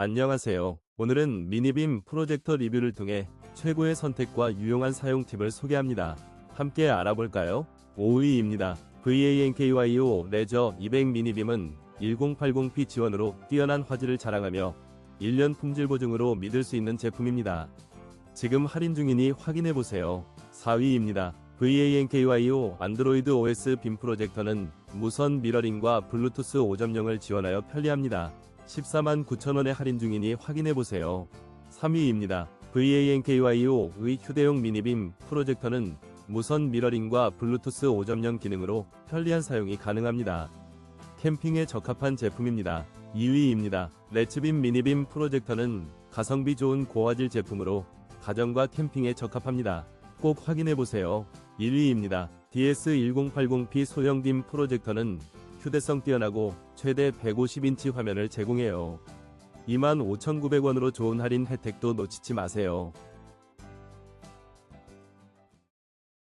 안녕하세요. 오늘은 미니빔 프로젝터 리뷰를 통해 최고의 선택과 유용한 사용 팁을 소개합니다. 함께 알아볼까요? 5위입니다. VANKYO 레저 200 미니빔은 1080p 지원으로 뛰어난 화질을 자랑하며 1년 품질 보증으로 믿을 수 있는 제품입니다. 지금 할인 중이니 확인해보세요. 4위입니다. VANKYO 안드로이드 OS 빔 프로젝터는 무선 미러링과 블루투스 5.0을 지원하여 편리합니다. 14만 9천원에 할인 중이니 확인해보세요. 3위입니다. VANKYO의 휴대용 미니빔 프로젝터는 무선 미러링과 블루투스 5.0 기능으로 편리한 사용이 가능합니다. 캠핑에 적합한 제품입니다. 2위입니다. 레츠빔 미니빔 프로젝터는 가성비 좋은 고화질 제품으로 가정과 캠핑에 적합합니다. 꼭 확인해보세요. 1위입니다. DS1080p 소형 빔 프로젝터는 휴대성 뛰어나고 최대 150인치 화면을 제공해요. 25,900원으로 좋은 할인 혜택도 놓치지 마세요.